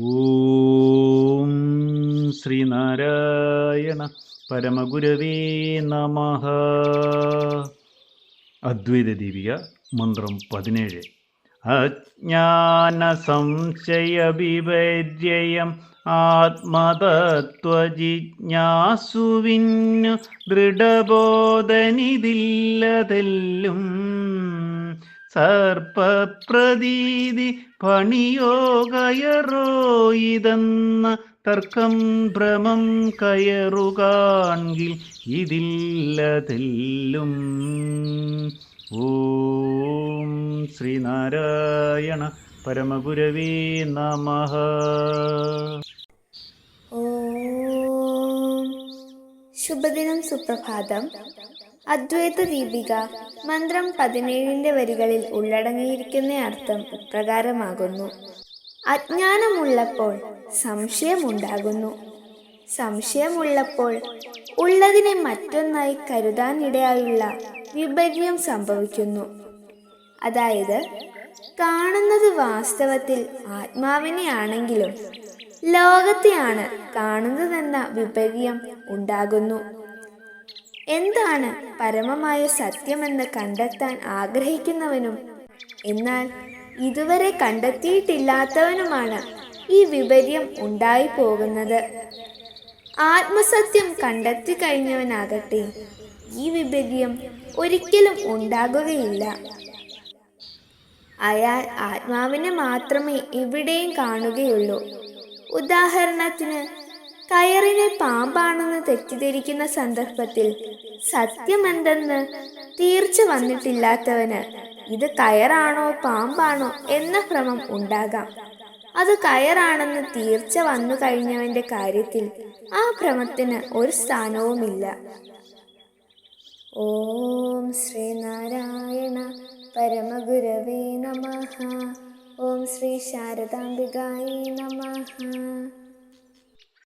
ഓം ശ്രീനാരായണ പരമഗുരവേ നമ. അദ്വൈത ദീപിക മന്ത്രം പതിനേഴ്. അജ്ഞാന സംശയ വിപര്യം ആത്മതത്വജിജ്ഞാസുവിന്നു ദൃഢബോധനിതില്ലതെല്ലും സർപ്പപ്രതീതി പണിയോഗയറോ ഇതെന്ന തർക്കം ഭ്രമം കയറുകാണെങ്കിൽ ഇതില്ലതെല്ലും. ഓം ശ്രീനാരായണ പരമഗുരവേ നമ. ശുഭദിനം സുപ്രഭാതം. അദ്വൈത ദീപിക. മന്ത്രം പതിനേഴിന്റെ വരികളിൽ ഉള്ളടങ്ങിയിരിക്കുന്ന അർത്ഥം ഇപ്രകാരമാകുന്നു. അജ്ഞാനമുള്ളപ്പോൾ സംശയമുണ്ടാകുന്നു. സംശയമുള്ളപ്പോൾ ഉള്ളതിനെ മറ്റൊന്നായി കരുതാനിടയായുള്ള വിപര്യം സംഭവിക്കുന്നു. അതായത് കാണുന്നത് വാസ്തവത്തിൽ ആത്മാവിനെയാണെങ്കിലും ലോകത്തെയാണ് കാണുന്നതെന്ന വിപര്യം ഉണ്ടാകുന്നു. എന്താണ് പരമമായ സത്യമെന്ന് കണ്ടെത്താൻ ആഗ്രഹിക്കുന്നവനും? എന്നാൽ ഇതുവരെ കണ്ടെത്തിയിട്ടില്ലാത്തവനുമാണ് ഈ വിപര്യം ഉണ്ടായി പോകുന്നത് ആത്മസത്യം കണ്ടെത്തി കഴിഞ്ഞവനാകട്ടെ ഈ വിപര്യം ഒരിക്കലും ഉണ്ടാകുകയില്ല. അയാൾ ആത്മാവിനെ മാത്രമേ എവിടെയും കാണുകയുള്ളൂ. ഉദാഹരണത്തിന് കയറിനെ പാമ്പാണെന്ന് തെറ്റിദ്ധരിക്കുന്ന സന്ദർഭത്തിൽ സത്യമെന്തെന്ന് തീർച്ച വന്നിട്ടില്ലാത്തവന് ഇത് കയറാണോ പാമ്പാണോ എന്ന ഭ്രമം ഉണ്ടാകാം. അത് കയറാണെന്ന് തീർച്ച വന്നു കഴിഞ്ഞവന്റെ കാര്യത്തിൽ ആ ഭ്രമത്തിന് ഒരു സ്ഥാനവുമില്ല. ഓം ശ്രീനാരായണ പരമഗുരവേ നമ. ഓം ശ്രീ ശാരദാംബികായി നമഃ.